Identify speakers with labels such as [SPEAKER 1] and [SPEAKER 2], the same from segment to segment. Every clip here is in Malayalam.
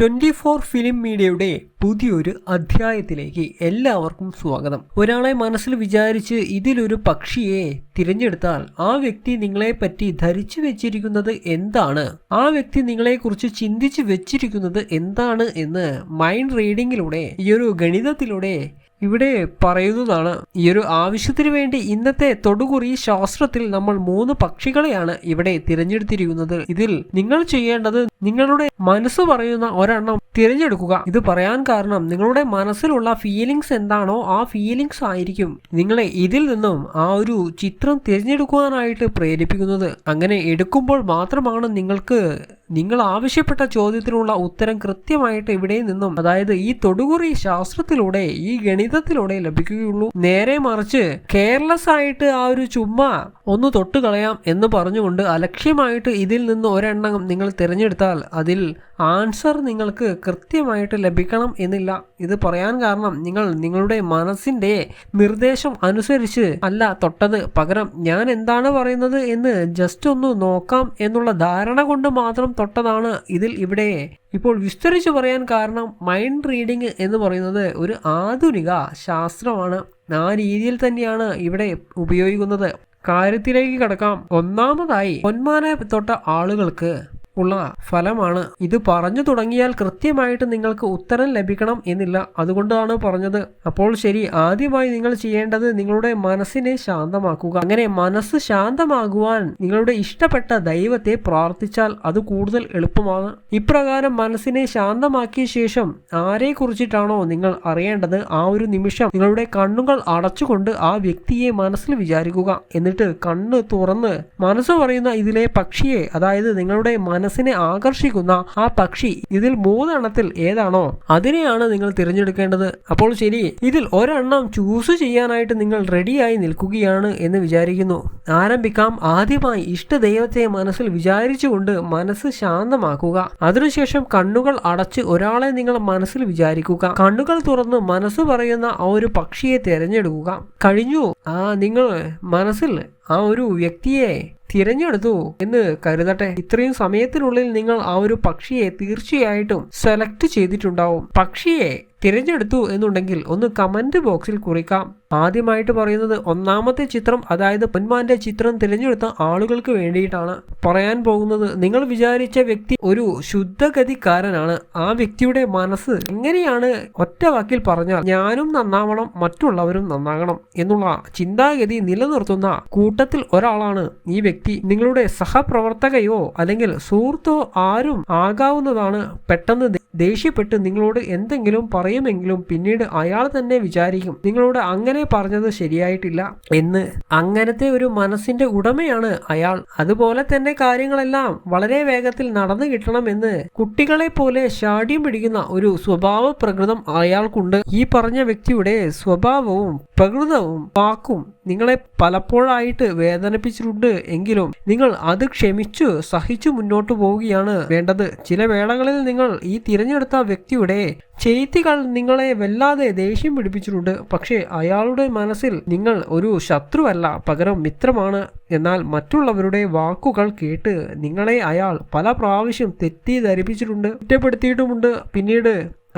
[SPEAKER 1] ട്വന്റി ഫോർ ഫിലിം മീഡിയയുടെ പുതിയൊരു അധ്യായത്തിലേക്ക് എല്ലാവർക്കും സ്വാഗതം. ഒരാളെ മനസ്സിൽ വിചാരിച്ച് ഇതിലൊരു പക്ഷിയെ തിരഞ്ഞെടുത്താൽ ആ വ്യക്തി നിങ്ങളെ പറ്റി ധരിച്ചു വെച്ചിരിക്കുന്നത് എന്താണ്? ആ വ്യക്തി നിങ്ങളെ കുറിച്ച് ചിന്തിച്ചു വെച്ചിരിക്കുന്നത് എന്താണ് എന്ന് മൈൻഡ് റീഡിങ്ങിലൂടെ ഈ ഒരു ഗണിതത്തിലൂടെ ഇവിടെ പറയുന്നതാണ്. ഈ ഒരു ആവശ്യത്തിന് വേണ്ടി ഇന്നത്തെ തൊടുകുറി ശാസ്ത്രത്തിൽ നമ്മൾ മൂന്ന് പക്ഷികളെയാണ് ഇവിടെ തിരഞ്ഞെടുത്തിരിക്കുന്നത്. ഇതിൽ നിങ്ങൾ ചെയ്യേണ്ടത് നിങ്ങളുടെ മനസ്സ് പറയുന്ന ഒരെണ്ണം തിരഞ്ഞെടുക്കുക. ഇത് പറയാൻ കാരണം നിങ്ങളുടെ മനസ്സിലുള്ള ഫീലിങ്സ് എന്താണോ ആ ഫീലിങ്സ് ആയിരിക്കും. നിങ്ങളെ ഇതിൽ നിന്നും ആ ഒരു ചിത്രം തിരഞ്ഞെടുക്കുവാനായിട്ട് പ്രേരിപ്പിക്കുന്നത്. അങ്ങനെ എടുക്കുമ്പോൾ മാത്രമാണ് നിങ്ങൾക്ക് നിങ്ങൾ ആവശ്യപ്പെട്ട ചോദ്യത്തിനുള്ള ഉത്തരം കൃത്യമായിട്ട് ഇവിടെ നിന്നും അതായത് ഈ തൊടുകുറി ശാസ്ത്രത്തിലൂടെ ഈ ഗണിതത്തിലൂടെ ലഭിക്കുകയുള്ളൂ. നേരെ മറിച്ച് കെയർലെസ് ആയിട്ട് ആ ഒരു ചുമ്മാ ഒന്ന് തൊട്ട് കളയാം എന്ന് പറഞ്ഞുകൊണ്ട് അലക്ഷ്യമായിട്ട് ഇതിൽ നിന്ന് ഒരെണ്ണം നിങ്ങൾ തിരഞ്ഞെടുത്താൽ അതിൽ ആൻസർ നിങ്ങൾക്ക് കൃത്യമായിട്ട് ലഭിക്കണം എന്നില്ല. ഇത് പറയാൻ കാരണം നിങ്ങൾ നിങ്ങളുടെ മനസ്സിന്റെ നിർദ്ദേശം അനുസരിച്ച് അല്ല തൊട്ടത് പകരം ഞാൻ എന്താണ് പറയുന്നത് എന്ന് ജസ്റ്റ് ഒന്ന് നോക്കാം എന്നുള്ള ധാരണ കൊണ്ട് മാത്രം തൊട്ടതാണ് ഇതിൽ ഇവിടെ. ഇപ്പോൾ വിസ്തരിച്ച് പറയാൻ കാരണം മൈൻഡ് റീഡിംഗ് എന്ന് പറയുന്നത് ഒരു ആധുനിക ശാസ്ത്രമാണ്. ആ രീതിയിൽ തന്നെയാണ് ഇവിടെ ഉപയോഗിക്കുന്നത്. കാര്യത്തിലേക്ക് കടക്കാം. ഒന്നാമതായി പൊന്മാനെ തൊട്ട ആളുകൾക്ക് ഉള്ള ഫലമാണ്. ഇത് പറഞ്ഞു തുടങ്ങിയാൽ കൃത്യമായിട്ട് നിങ്ങൾക്ക് ഉത്തരം ലഭിക്കണം എന്നില്ല. അതുകൊണ്ടാണ് പറഞ്ഞത്. അപ്പോൾ ശരി ആദ്യമായി നിങ്ങൾ ചെയ്യേണ്ടത് നിങ്ങളുടെ മനസ്സിനെ ശാന്തമാക്കുക. അങ്ങനെ മനസ്സ് ശാന്തമാകുവാൻ നിങ്ങളുടെ ഇഷ്ടപ്പെട്ട ദൈവത്തെ പ്രാർത്ഥിച്ചാൽ അത് കൂടുതൽ എളുപ്പമാണ്. ഇപ്രകാരം മനസ്സിനെ ശാന്തമാക്കിയ ശേഷം ആരെ കുറിച്ചിട്ടാണോ നിങ്ങൾ അറിയേണ്ടത്? ആ ഒരു നിമിഷം നിങ്ങളുടെ കണ്ണുകൾ അടച്ചുകൊണ്ട് ആ വ്യക്തിയെ മനസ്സിൽ വിചാരിക്കുക. എന്നിട്ട് കണ്ണ് തുറന്ന് മനസ്സ് പറയുന്ന ഇതിലെ പക്ഷിയെ അതായത് നിങ്ങളുടെ മനസ്സ് മനസ്സിനെ ആകർഷിക്കുന്ന ആ പക്ഷി ഇതിൽ മൂന്നെണ്ണത്തിൽ ഏതാണോ അതിനെയാണ് നിങ്ങൾ തിരഞ്ഞെടുക്കേണ്ടത്. അപ്പോൾ ശരി ഇതിൽ ഒരെണ്ണം ചൂസ് ചെയ്യാനായിട്ട് നിങ്ങൾ റെഡിയായി നിൽക്കുകയാണ് എന്ന് വിചാരിക്കുന്നു. ആരംഭിക്കാം. ആദ്യമായി ഇഷ്ടദൈവത്തെ മനസ്സിൽ വിചാരിച്ചുകൊണ്ട് മനസ്സ് ശാന്തമാക്കുക. അതിനുശേഷം കണ്ണുകൾ അടച്ച് ഒരാളെ നിങ്ങൾ മനസ്സിൽ വിചാരിക്കുക. കണ്ണുകൾ തുറന്ന് മനസ്സ് പറയുന്ന ആ ഒരു പക്ഷിയെ തിരഞ്ഞെടുക്കുക. കഴിഞ്ഞു. ആ നിങ്ങൾ മനസ്സിൽ ആ ഒരു വ്യക്തിയെ തിരഞ്ഞെടുത്തു എന്ന് കരുതട്ടെ. ഇത്രയും സമയത്തിനുള്ളിൽ നിങ്ങൾ ആ ഒരു പക്ഷിയെ തീർച്ചയായിട്ടും സെലക്ട് ചെയ്തിട്ടുണ്ടാവും. പക്ഷിയെ തിരഞ്ഞെടുത്തു എന്നുണ്ടെങ്കിൽ ഒന്ന് കമന്റ് ബോക്സിൽ കുറിക്കാം. ആദ്യമായിട്ട് പറയുന്നത് ഒന്നാമത്തെ ചിത്രം അതായത് പൊന്മാന്റെ ചിത്രം തിരഞ്ഞെടുത്ത ആളുകൾക്ക് വേണ്ടിയിട്ടാണ് പറയാൻ പോകുന്നത്. നിങ്ങൾ വിചാരിച്ച വ്യക്തി ഒരു ശുദ്ധഗതിക്കാരനാണ്. ആ വ്യക്തിയുടെ മനസ്സ് എങ്ങനെയാണ് ഒറ്റ വാക്കിൽ പറഞ്ഞാൽ ഞാനും നന്നാവണം മറ്റുള്ളവരും നന്നാകണം എന്നുള്ള ചിന്താഗതി നിലനിർത്തുന്ന കൂട്ടത്തിൽ ഒരാളാണ് ഈ വ്യക്തി. നിങ്ങളുടെ സഹപ്രവർത്തകയോ അല്ലെങ്കിൽ സുഹൃത്തോ ആരും ആകാവുന്നതാണ്. പെട്ടെന്ന് ദേഷ്യപ്പെട്ട് നിങ്ങളോട് എന്തെങ്കിലും പറയുമെങ്കിലും പിന്നീട് അയാൾ തന്നെ വിചാരിക്കും നിങ്ങളോട് അങ്ങനെ പറഞ്ഞത് ശരിയായിട്ടില്ല എന്ന്. അങ്ങനത്തെ ഒരു മനസ്സിന്റെ ഉടമയാണ് അയാൾ. അതുപോലെ തന്നെ കാര്യങ്ങളെല്ലാം വളരെ വേഗത്തിൽ നടന്നു കിട്ടണമെന്ന് കുട്ടികളെ പോലെ ശാഠ്യം പിടിക്കുന്ന ഒരു സ്വഭാവ പ്രകൃതം അയാൾക്കുണ്ട്. ഈ പറഞ്ഞ വ്യക്തിയുടെ സ്വഭാവവും പ്രകൃതവും വാക്കും നിങ്ങളെ പലപ്പോഴായിട്ട് വേദനിപ്പിച്ചിട്ടുണ്ട് എങ്കിലും നിങ്ങൾ അത് ക്ഷമിച്ചു സഹിച്ചു മുന്നോട്ട് പോവുകയാണ് വേണ്ടത്. ചില വേളകളിൽ നിങ്ങൾ ഈ തിരഞ്ഞെടുത്ത വ്യക്തിയുടെ ചെയ്തികൾ നിങ്ങളെ വല്ലാതെ ദേഷ്യം പിടിപ്പിച്ചിട്ടുണ്ട്. പക്ഷേ അയാളുടെ മനസ്സിൽ നിങ്ങൾ ഒരു ശത്രുവല്ല പകരം മിത്രമാണ്. എന്നാൽ മറ്റുള്ളവരുടെ വാക്കുകൾ കേട്ട് നിങ്ങളെ അയാൾ പല പ്രാവശ്യം തെറ്റിദ്ധരിപ്പിച്ചിട്ടുണ്ട് കുറ്റപ്പെടുത്തിയിട്ടുമുണ്ട്. പിന്നീട്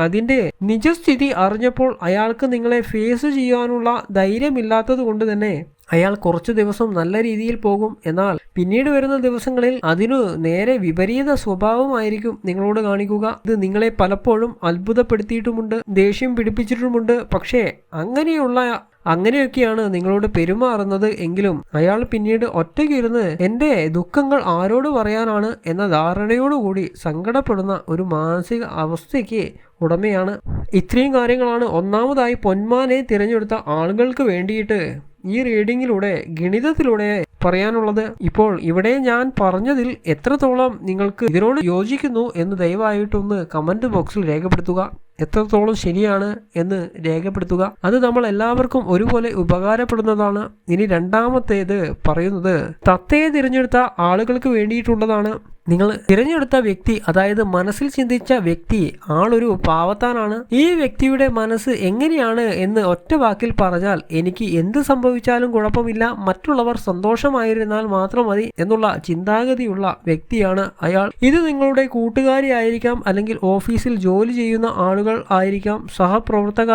[SPEAKER 1] അതിന്റെ നിജസ്ഥിതി അറിഞ്ഞപ്പോൾ അയാൾക്ക് നിങ്ങളെ ഫേസ് ചെയ്യാനുള്ള ധൈര്യമില്ലാത്തത് കൊണ്ട് തന്നെ അയാൾ കുറച്ചു ദിവസം നല്ല രീതിയിൽ പോകും. എന്നാൽ പിന്നീട് വരുന്ന ദിവസങ്ങളിൽ അതിനു നേരെ വിപരീത സ്വഭാവമായിരിക്കും നിങ്ങളോട് കാണിക്കുക. ഇത് നിങ്ങളെ പലപ്പോഴും അത്ഭുതപ്പെടുത്തിയിട്ടുമുണ്ട് ദേഷ്യം പിടിപ്പിച്ചിട്ടുമുണ്ട്. പക്ഷേ അങ്ങനെയുള്ള അങ്ങനെയൊക്കെയാണ് നിങ്ങളോട് പെരുമാറുന്നത് എങ്കിലും അയാൾ പിന്നീട് ഒറ്റയ്ക്കിരുന്ന് എന്റെ ദുഃഖങ്ങൾ ആരോട് പറയാനാണ് എന്ന ധാരണയോടുകൂടി സങ്കടപ്പെടുന്ന ഒരു മാനസിക അവസ്ഥയ്ക്ക് ഉടമയാണ്. ഇത്രയും കാര്യങ്ങളാണ് ഒന്നാമതായി പൊന്മാനെ തിരഞ്ഞെടുത്ത ആളുകൾക്ക് വേണ്ടിയിട്ട് ഈ റീഡിങ്ങിലൂടെ ഗണിതത്തിലൂടെ പറയാനുള്ളത്. ഇപ്പോൾ ഇവിടെ ഞാൻ പറഞ്ഞതിൽ എത്രത്തോളം നിങ്ങൾക്ക് ഇതിനോട് യോജിക്കുന്നു എന്ന് ദയവായിട്ടൊന്ന് കമന്റ് ബോക്സിൽ രേഖപ്പെടുത്തുക. എത്രത്തോളം ശരിയാണ് എന്ന് രേഖപ്പെടുത്തുക. അത് നമ്മൾ എല്ലാവർക്കും ഒരുപോലെ ഉപകാരപ്പെടുന്നതാണ്. ഇനി രണ്ടാമത്തേത് പറയുന്നത് തത്തയെ തിരഞ്ഞെടുത്ത ആളുകൾക്ക് വേണ്ടിയിട്ടുള്ളതാണ്. നിങ്ങൾ തിരഞ്ഞെടുത്ത വ്യക്തി അതായത് മനസ്സിൽ ചിന്തിച്ച വ്യക്തി ആളൊരു പാവത്താനാണ്. ഈ വ്യക്തിയുടെ മനസ്സ് എങ്ങനെയാണ് എന്ന് ഒറ്റ വാക്കിൽ പറഞ്ഞാൽ എനിക്ക് എന്ത് സംഭവിച്ചാലും കുഴപ്പമില്ല മറ്റുള്ളവർ സന്തോഷമായിരുന്നാൽ മാത്രം മതി എന്നുള്ള ചിന്താഗതിയുള്ള വ്യക്തിയാണ് അയാൾ. ഇത് നിങ്ങളുടെ കൂട്ടുകാരി ആയിരിക്കാം അല്ലെങ്കിൽ ഓഫീസിൽ ജോലി ചെയ്യുന്ന ആളുകൾ ആയിരിക്കാം സഹപ്രവർത്തക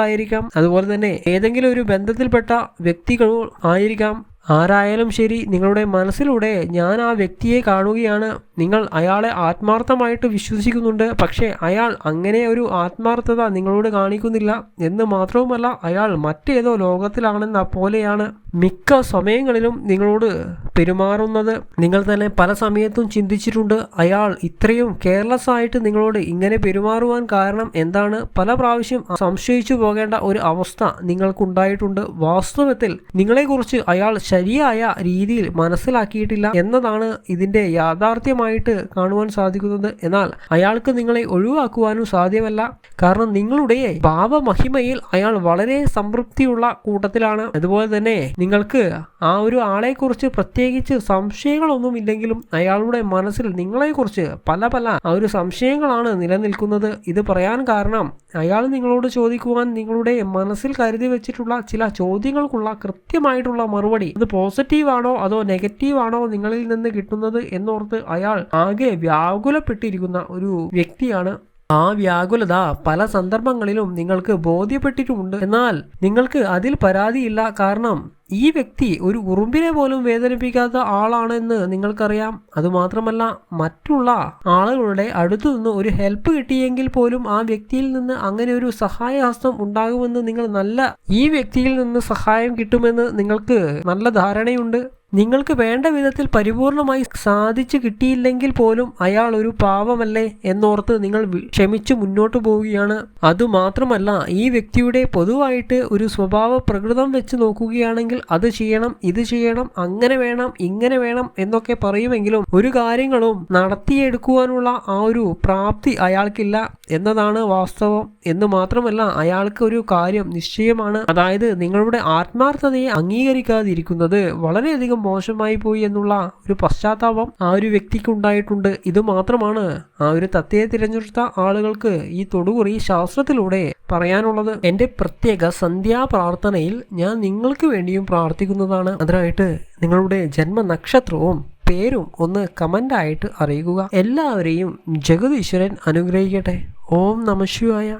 [SPEAKER 1] അതുപോലെ തന്നെ ഏതെങ്കിലും ഒരു ബന്ധത്തിൽപ്പെട്ട വ്യക്തികളോ ആയിരിക്കാം. ആരായാലും ശരി നിങ്ങളുടെ മനസ്സിലൂടെ ഞാൻ ആ വ്യക്തിയെ കാണുകയാണ്. നിങ്ങൾ അയാളെ ആത്മാർത്ഥമായിട്ട് വിശ്വസിക്കുന്നുണ്ട് പക്ഷേ അയാൾ അങ്ങനെ ഒരു ആത്മാർത്ഥത നിങ്ങളോട് കാണിക്കുന്നില്ല എന്ന് മാത്രവുമല്ല അയാൾ മറ്റേതോ ലോകത്തിലാണെന്ന പോലെയാണ് മിക്ക സമയങ്ങളിലും നിങ്ങളോട് പെരുമാറുന്നത് നിങ്ങൾ തന്നെ പല സമയത്തും ചിന്തിച്ചിട്ടുണ്ട് അയാൾ ഇത്രയും കെയർലെസ് ആയിട്ട് നിങ്ങളോട് ഇങ്ങനെ പെരുമാറുവാൻ കാരണം എന്താണ്? പല പ്രാവശ്യം സംശയിച്ചു പോകേണ്ട ഒരു അവസ്ഥ നിങ്ങൾക്കുണ്ടായിട്ടുണ്ട്. വാസ്തവത്തിൽ നിങ്ങളെക്കുറിച്ച് അയാൾ ശരിയായ രീതിയിൽ മനസ്സിലാക്കിയിട്ടില്ല എന്നതാണ് ഇതിന്റെ യാഥാർത്ഥ്യമായിട്ട് കാണുവാൻ സാധിക്കുന്നത്. എന്നാൽ അയാൾക്ക് നിങ്ങളെ ഒഴിവാക്കുവാനും സാധ്യമല്ല. കാരണം നിങ്ങളുടെ ഭാവമഹിമയിൽ അയാൾ വളരെ സംതൃപ്തിയുള്ള കൂട്ടത്തിലാണ്. അതുപോലെ തന്നെ നിങ്ങൾക്ക് ആ ഒരു ആളെക്കുറിച്ച് പ്രത്യേകിച്ച് സംശയങ്ങളൊന്നും ഇല്ലെങ്കിലും അയാളുടെ മനസ്സിൽ നിങ്ങളെക്കുറിച്ച് പല പല ഒരു സംശയങ്ങളാണ് നിലനിൽക്കുന്നത്. ഇത് പറയാൻ കാരണം അയാൾ നിങ്ങളോട് ചോദിക്കുവാൻ നിങ്ങളുടെ മനസ്സിൽ കരുതി വെച്ചിട്ടുള്ള ചില ചോദ്യങ്ങൾക്കുള്ള കൃത്യമായിട്ടുള്ള മറുപടി അത് പോസിറ്റീവ് ആണോ അതോ നെഗറ്റീവ് ആണോ നിങ്ങളിൽ നിന്ന് കിട്ടുന്നത് എന്നോർത്ത് അയാൾ ആകെ വ്യാകുലപ്പെട്ടിരിക്കുന്ന ഒരു വ്യക്തിയാണ്. ആ വ്യാകുലത പല സന്ദർഭങ്ങളിലും നിങ്ങൾക്ക് ബോധ്യപ്പെട്ടിട്ടുമുണ്ട്. എന്നാൽ നിങ്ങൾക്ക് അതിൽ പരാതിയില്ല. കാരണം ഈ വ്യക്തി ഒരു ഉറുമ്പിനെ പോലും വേദനിപ്പിക്കാത്ത ആളാണെന്ന് നിങ്ങൾക്കറിയാം. അതുമാത്രമല്ല മറ്റുള്ള ആളുകളുടെ അടുത്തു നിന്ന് ഒരു ഹെൽപ്പ് കിട്ടിയെങ്കിൽ പോലും ആ വ്യക്തിയിൽ നിന്ന് അങ്ങനെ ഒരു സഹായഹസ്തം ഉണ്ടാകുമെന്ന് നിങ്ങൾ നല്ല ഈ വ്യക്തിയിൽ നിന്ന് സഹായം കിട്ടുമെന്ന് നിങ്ങൾക്ക് നല്ല ധാരണയുണ്ട്. നിങ്ങൾക്ക് വേണ്ട വിധത്തിൽ പരിപൂർണമായി സാധിച്ചു കിട്ടിയില്ലെങ്കിൽ പോലും അയാൾ ഒരു പാവമല്ലേ എന്നോർത്ത് നിങ്ങൾ ക്ഷമിച്ച് മുന്നോട്ട് പോവുകയാണ്. അതുമാത്രമല്ല ഈ വ്യക്തിയുടെ പൊതുവായിട്ട് ഒരു സ്വഭാവ പ്രകൃതം വെച്ച് നോക്കുകയാണെങ്കിൽ അത് ചെയ്യണം ഇത് ചെയ്യണം അങ്ങനെ വേണം ഇങ്ങനെ വേണം എന്നൊക്കെ പറയുമെങ്കിലും ഒരു കാര്യങ്ങളും നടത്തിയെടുക്കുവാനുള്ള ആ ഒരു പ്രാപ്തി അയാൾക്കില്ല എന്നതാണ് വാസ്തവം. എന്ന് മാത്രമല്ല അയാൾക്ക് ഒരു കാര്യം നിശ്ചയമാണ്. അതായത് നിങ്ങളുടെ ആത്മാർത്ഥതയെ അംഗീകരിക്കാതിരിക്കുന്നത് വളരെയധികം മോശമായി പോയി എന്നുള്ള ഒരു പശ്ചാത്താപം ആ ഒരു വ്യക്തിക്ക് ഉണ്ടായിട്ടുണ്ട് ഇത് മാത്രമാണ് ആ ഒരു തത്തയെ തിരഞ്ഞെടുത്ത ആളുകൾക്ക് ഈ തൊടുകുറി ശാസ്ത്രത്തിലൂടെ പറയാനുള്ളത്. എന്റെ പ്രത്യേക സന്ധ്യാ പ്രാർത്ഥനയിൽ ഞാൻ നിങ്ങൾക്ക് വേണ്ടിയും പ്രാർത്ഥിക്കുന്നതാണ്. അതിനായിട്ട് നിങ്ങളുടെ ജന്മ നക്ഷത്രവും പേരും ഒന്ന് കമന്റായിട്ട് അറിയിക്കുക എല്ലാവരെയും ജഗതീശ്വരൻ അനുഗ്രഹിക്കട്ടെ. ഓം നമശിവായ